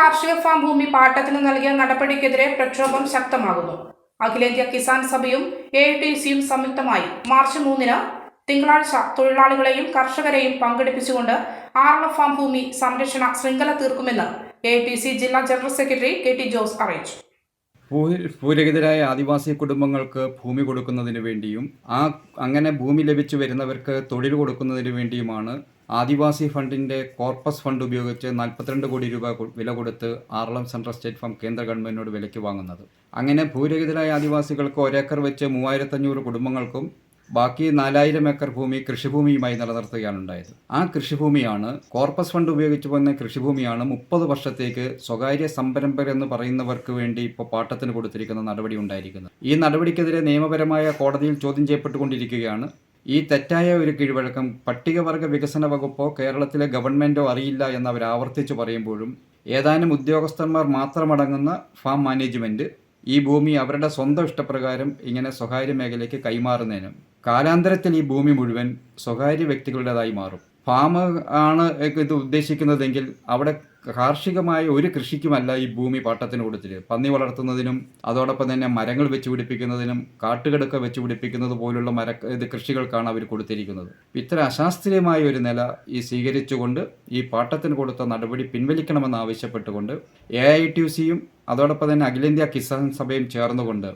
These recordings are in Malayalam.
കാർഷിക ഫാം ഭൂമി പാട്ടത്തിന് നൽകിയ നടപടിക്കെതിരെ പ്രക്ഷോഭം ശക്തമാകുന്നു. അഖിലേന്ത്യാ കിസാൻ സഭയും എ ടി സിയും സംയുക്തമായി മാർച്ച് മൂന്നിന് തിങ്കളാഴ്ച തൊഴിലാളികളെയും കർഷകരെയും പങ്കെടുപ്പിച്ചുകൊണ്ട് ആറള ഫാം ഭൂമി സംരക്ഷണ ശൃംഖല തീർക്കുമെന്ന് എ ടി സി ജില്ലാ general secretary K T Jose അറിയിച്ചു. ഭൂരഹിതരായ ആദിവാസി കുടുംബങ്ങൾക്ക് ഭൂമി കൊടുക്കുന്നതിന് വേണ്ടിയും ആ അങ്ങനെ ഭൂമി ലഭിച്ചു വരുന്നവർക്ക് തൊഴിൽ കൊടുക്കുന്നതിന് വേണ്ടിയുമാണ് ആദിവാസി ഫണ്ടിന്റെ കോർപ്പസ് ഫണ്ട് ഉപയോഗിച്ച് നാൽപ്പത്തിരണ്ട് കോടി രൂപ വില കൊടുത്ത് ആറളം സെൻട്രൽ സ്റ്റേറ്റ് ഫാം കേന്ദ്ര ഗവൺമെന്റിനോട് വിലയ്ക്ക് വാങ്ങുന്നത്. അങ്ങനെ ഭൂരഹിതരായ ആദിവാസികൾക്ക് ഒരേക്കർ വെച്ച് മൂവായിരത്തഞ്ഞൂറ് കുടുംബങ്ങൾക്കും ബാക്കി നാലായിരം ഏക്കർ ഭൂമി കൃഷിഭൂമിയുമായി നിലനിർത്തുകയാണ് ഉണ്ടായത് ആ കൃഷിഭൂമിയാണ് കോർപ്പസ് ഫണ്ട് ഉപയോഗിച്ച് വന്ന കൃഷിഭൂമിയാണ് മുപ്പത് വർഷത്തേക്ക് സ്വകാര്യ സംരംഭകർ എന്ന് പറയുന്നവർക്ക് വേണ്ടി ഇപ്പോൾ പാട്ടത്തിന് കൊടുത്തിരിക്കുന്ന നടപടി ഉണ്ടായിരിക്കുന്നത്. ഈ നടപടിക്കെതിരെ നിയമപരമായ കോടതിയിൽ ചോദ്യം ചെയ്യപ്പെട്ടുകൊണ്ടിരിക്കുകയാണ്. ഈ തെറ്റായ ഒരു കീഴ്വഴക്കം പട്ടികവർഗ വികസന വകുപ്പോ കേരളത്തിലെ ഗവൺമെന്റോ അറിയില്ല എന്ന് അവർ ആവർത്തിച്ചു പറയുമ്പോഴും ഏതാനും ഉദ്യോഗസ്ഥന്മാർ മാത്രമടങ്ങുന്ന ഫാം മാനേജ്മെന്റ് ഈ ഭൂമി അവരുടെ സ്വന്തം ഇഷ്ടപ്രകാരം ഇങ്ങനെ സ്വകാര്യ മേഖലയ്ക്ക് കൈമാറുന്നതിനും കാലാന്തരത്തിൽ ഈ ഭൂമി മുഴുവൻ സ്വകാര്യ വ്യക്തികളുടേതായി മാറും. ഫാം ആണ് ഇത് ഉദ്ദേശിക്കുന്നതെങ്കിൽ അവിടെ കാർഷികമായ ഒരു കൃഷിക്കുമല്ല ഈ ഭൂമി പാട്ടത്തിന് കൊടുത്തിട്ട്. പന്നി വളർത്തുന്നതിനും അതോടൊപ്പം തന്നെ മരങ്ങൾ വെച്ച് പിടിപ്പിക്കുന്നതിനും കാട്ടുകിടക്ക വെച്ച് പിടിപ്പിക്കുന്നത് പോലുള്ള മര ഇത് കൃഷികൾക്കാണ് അവർ കൊടുത്തിരിക്കുന്നത്. ഇത്ര അശാസ്ത്രീയമായ ഒരു നില ഈ സ്വീകരിച്ചുകൊണ്ട് ഈ പാട്ടത്തിന് കൊടുത്ത നടപടി പിൻവലിക്കണമെന്ന് ആവശ്യപ്പെട്ടുകൊണ്ട് എ ഐ ടി സിയും അതോടൊപ്പം തന്നെ അഖിലേന്ത്യാ കിസാൻ സഭയും ചേർന്നുകൊണ്ട്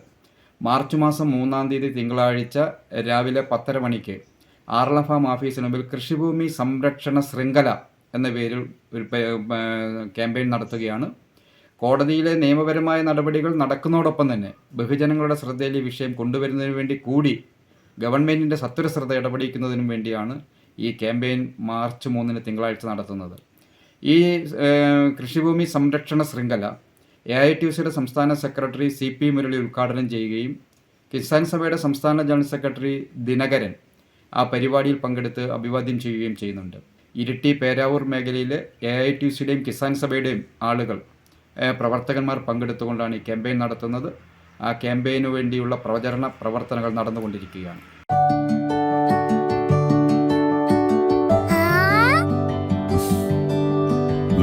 മാർച്ച് മാസം മൂന്നാം തീയതി തിങ്കളാഴ്ച രാവിലെ പത്തര മണിക്ക് ആർള ഫാം ഓഫീസിന് മുമ്പിൽ കൃഷിഭൂമി സംരക്ഷണ ശൃംഖല എന്ന പേരിൽ ഒരു ക്യാമ്പയിൻ നടത്തുകയാണ്. കോടതിയിലെ നിയമപരമായ നടപടികൾ നടക്കുന്നതോടൊപ്പം തന്നെ ബഹുജനങ്ങളുടെ ശ്രദ്ധയിൽ ഈ വിഷയം കൊണ്ടുവരുന്നതിന് വേണ്ടി കൂടി ഗവൺമെന്റിന്റെ സത്വര ശ്രദ്ധ ഇടപെടിക്കുന്നതിനും വേണ്ടിയാണ് ഈ ക്യാമ്പയിൻ മാർച്ച് മൂന്നിന് തിങ്കളാഴ്ച നടത്തുന്നത്. ഈ കൃഷിഭൂമി സംരക്ഷണ ശൃംഖല എ ഐ ടി സിയുടെ സംസ്ഥാന സെക്രട്ടറി സി പി മുരളി ഉദ്ഘാടനം ചെയ്യുകയും കിസാൻ സഭയുടെ സംസ്ഥാന ജനറൽ സെക്രട്ടറി ദിനകരൻ ആ പരിപാടിയിൽ പങ്കെടുത്ത് അഭിവാദ്യം ചെയ്യുകയും ചെയ്യുന്നുണ്ട്. ഇരിട്ടി പേരാവൂർ മേഖലയിലെ എ ഐ ടി സിയുടെയും കിസാൻ സഭയുടെയും ആളുകൾ പ്രവർത്തകന്മാർ പങ്കെടുത്തുകൊണ്ടാണ് ഈ ക്യാമ്പയിൻ നടത്തുന്നത്. ആ ക്യാമ്പയിനു വേണ്ടിയുള്ള പ്രചരണ പ്രവർത്തനങ്ങൾ നടന്നുകൊണ്ടിരിക്കുകയാണ്.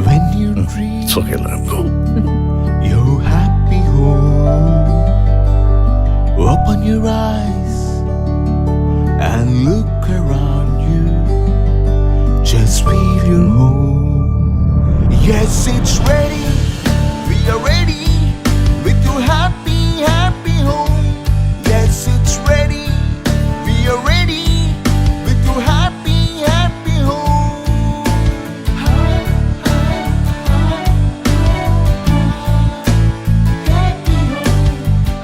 When you dream Just your home. Yes, it's ready. We are ready with your happy, happy home. Yes, it's ready. We are ready with your happy, happy home.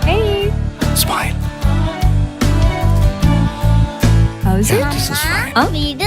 Hey, Smile. Oh, how's it? This is fine. ആ?